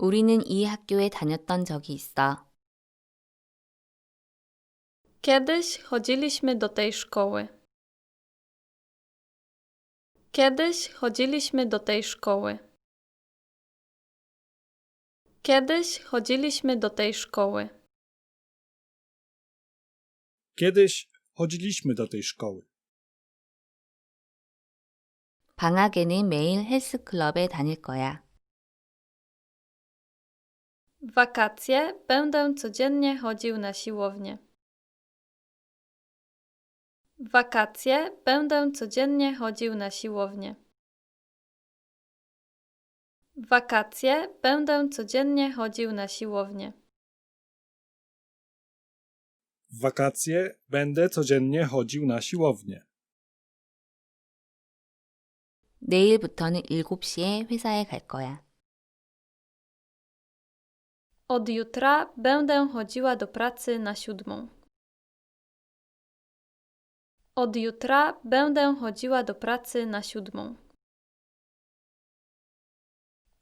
우리는 이 학교에 다녔던 적이 있어. Kiedyś chodziliśmy do tej szkoły. Kiedyś chodziliśmy do tej szkoły. Kiedyś chodziliśmy do tej szkoły. Kiedyś chodziliśmy do tej szkoły. 방학에는 매일 헬스클럽에 다닐 거야. W wakacje będę codziennie chodził na siłownię. W wakacje będę codziennie chodził na siłownię. W wakacje będę codziennie chodził na siłownię. W wakacje będę codziennie chodził na siłownię. 내일부터는 7시에 회사에 갈 거야. Od jutra będę chodziła do pracy na siódmą. Od jutra będę chodziła do pracy na siódmą.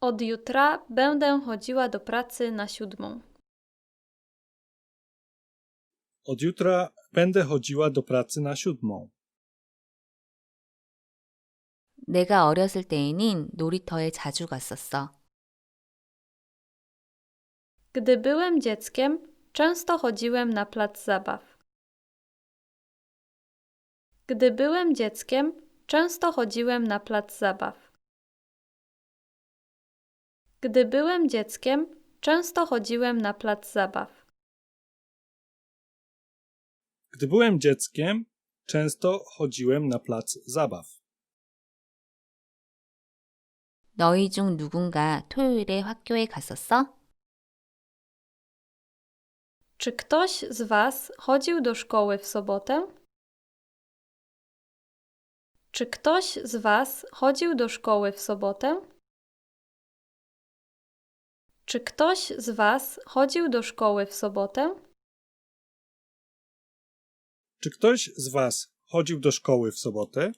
Od jutra będę chodziła do pracy na siódmą. Od jutra będę chodziła do pracy na siódmą. 내가 어렸을 때에는 놀이터에 자주 갔었어. Gdy byłem dzieckiem, często chodziłem na plac zabaw. Gdy byłem dzieckiem, często chodziłem na plac zabaw. Gdy byłem dzieckiem, często chodziłem na plac zabaw. Gdy byłem dzieckiem, często chodziłem na plac zabaw. 너희 중 누군가 토요일에 학교에 갔었어? Czy ktoś z Was chodził do szkoły w sobotę? Czy ktoś z Was chodził do szkoły w sobotę? Czy ktoś z Was chodził do szkoły w sobotę? Czy ktoś z Was chodził do szkoły w sobotę?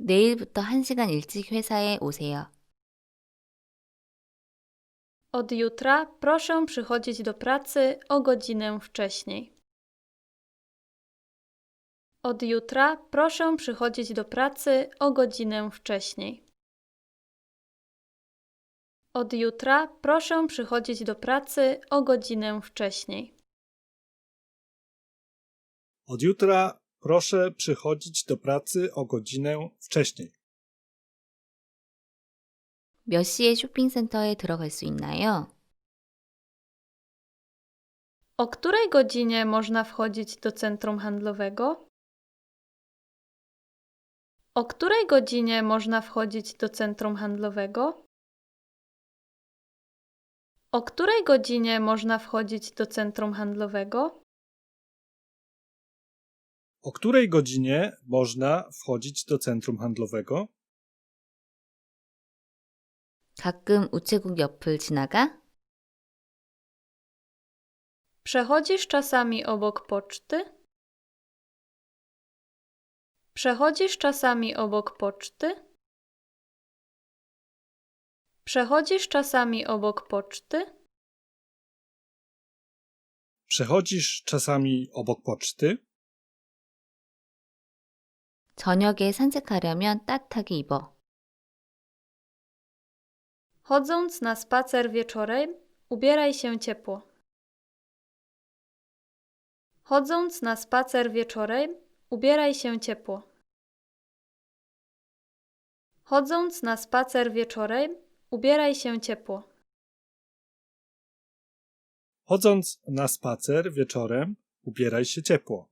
내일부터 1시간 일찍 회사에 오세요. Od jutra proszę przychodzić do pracy o godzinę wcześniej. Od jutra proszę przychodzić do pracy o godzinę wcześniej. Od jutra proszę przychodzić do pracy o godzinę wcześniej. Od jutra proszę przychodzić do pracy o godzinę wcześniej. 몇 시에 쇼핑센터에 들어갈 수 있나요? O której godzinie można wchodzić do centrum handlowego? O której godzinie można wchodzić do centrum handlowego? O której godzinie można wchodzić do centrum handlowego? O której godzinie można wchodzić do centrum handlowego? 가끔 우체국 옆을 지나가? Przechodzisz czasami obok poczty? Przechodzisz czasami obok poczty? Przechodzisz czasami obok poczty? Przechodzisz czasami obok poczty? 저녁에 산책하려면 따뜻하게 입어. Chodząc na spacer wieczorem, ubieraj się ciepło. Chodząc na spacer wieczorem, ubieraj się ciepło. Chodząc na spacer wieczorem, ubieraj się ciepło. Chodząc na spacer wieczorem, ubieraj się ciepło.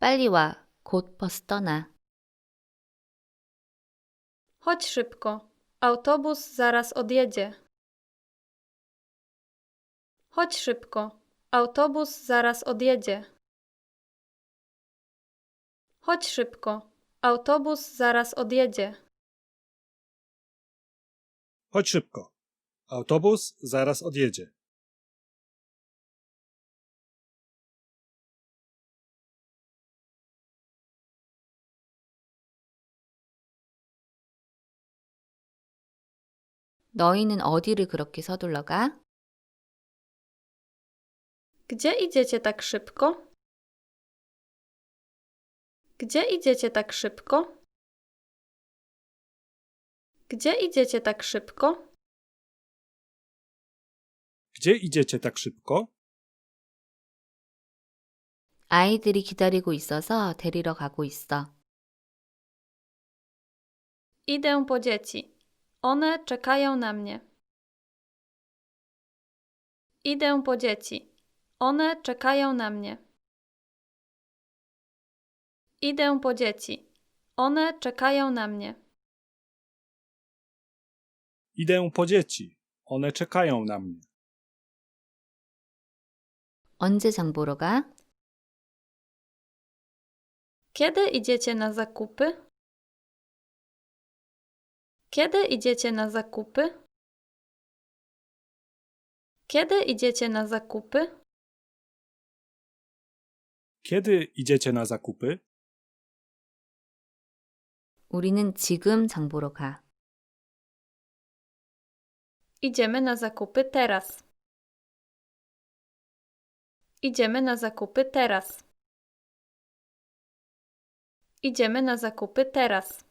빨리 와. 곧 버스 떠나. Chodź szybko. Autobus zaraz odjedzie. Chodź szybko. Autobus zaraz odjedzie. Chodź szybko. Autobus zaraz odjedzie. Chodź szybko. Autobus zaraz odjedzie. 너희는 어디를 그렇게 서둘러 가? Gdzie idziecie tak szybko? Gdzie idziecie tak szybko? Gdzie idziecie tak szybko? Gdzie idziecie tak szybko? 아이들이 기다리고 있어서 데리러 가고 있어. Idę po dzieci. One czekają na mnie. Idę po dzieci. One czekają na mnie. Idę po dzieci. One czekają na mnie. Idę po dzieci. One czekają na mnie. 언제 장 보러 가? Kiedy idziecie na zakupy? Kiedy idziecie na zakupy? Kiedy idziecie na zakupy? Kiedy idziecie na zakupy? 우리는 지금 장 보러 가. Idziemy na zakupy teraz. Idziemy na zakupy teraz. Idziemy na zakupy teraz.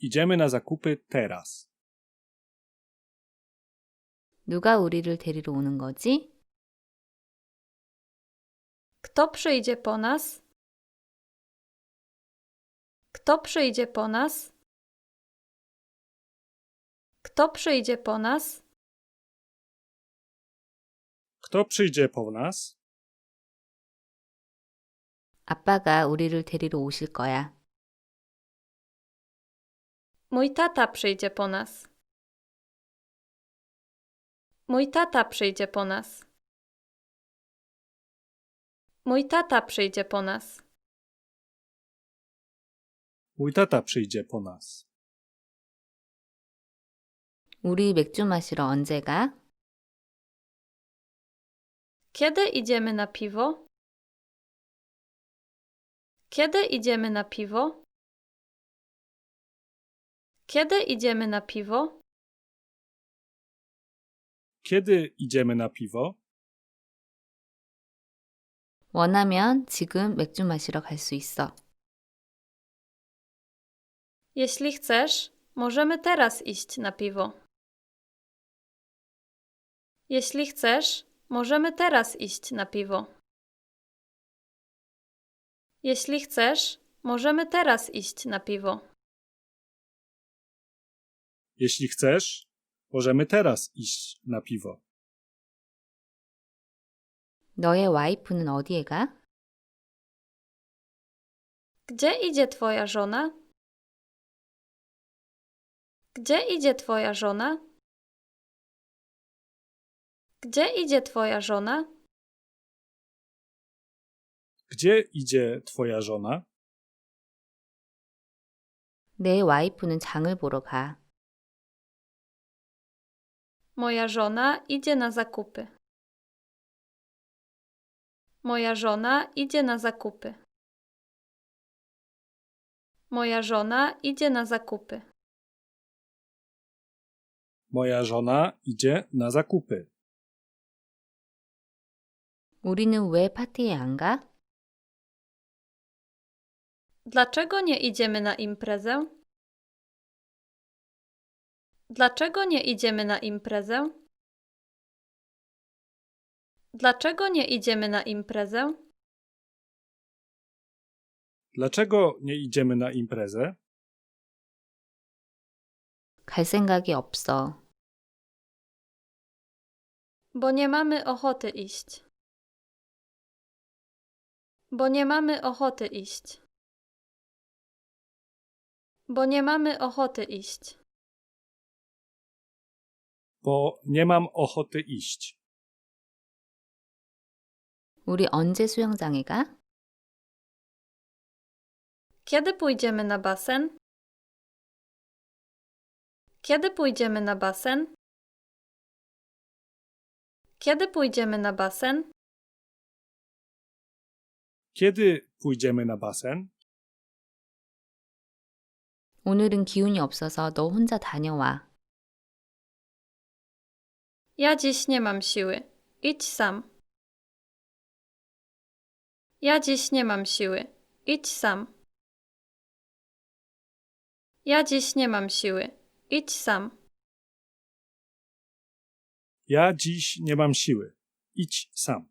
Idziemy na zakupy teraz. 누가 우리를 데리러 오는 거지? Kto przyjdzie po nas? Kto przyjdzie po nas? Kto przyjdzie po nas? Kto przyjdzie po nas? 아빠가 우리를 데리러 오실 거야. Mój tata przyjdzie po nas. Mój tata przyjdzie po nas. Mój tata przyjdzie po nas. Mój tata przyjdzie po nas. 우리 맥주 마시러 언제 가? Kiedy idziemy na piwo? Kiedy idziemy na piwo? Kiedy idziemy na piwo? Kiedy idziemy na piwo? 원하면 지금 맥주 마시러 갈 수 있어. Jeśli chcesz, możemy teraz iść na piwo. Jeśli chcesz, możemy teraz iść na piwo. Jeśli chcesz, możemy teraz iść na piwo. Jeśli chcesz, możemy teraz iść na piwo. 너의 와이프는 어디에 가? Gdzie idzie twoja żona? Gdzie idzie twoja żona? Gdzie idzie twoja żona? Gdzie idzie twoja żona? 내 와이프는 장을 보러 가. Moja żona idzie na zakupy. Moja żona idzie na zakupy. Moja żona idzie na zakupy. Moja żona idzie na zakupy. 우리는 왜 파티에 안 가? Dlaczego nie idziemy na imprezę? Dlaczego nie idziemy na imprezę? Dlaczego nie idziemy na imprezę? Dlaczego nie idziemy na imprezę? 갈 생각이 없어. Bo nie mamy ochoty iść. Bo nie mamy ochoty iść. Bo nie mamy ochoty iść. Bo nie mam ochoty iść. 우리 언제 수영장에 가? Kiedy pójdziemy na basen? Kiedy pójdziemy na basen? Kiedy pójdziemy na basen? Kiedy pójdziemy na basen? 오늘은 기운이 없어서 너 혼자 다녀와. Ja dziś nie mam siły. Idź sam. Ja dziś nie mam siły. Idź sam. Ja dziś nie mam siły. Idź sam. Ja dziś nie mam siły. Idź sam.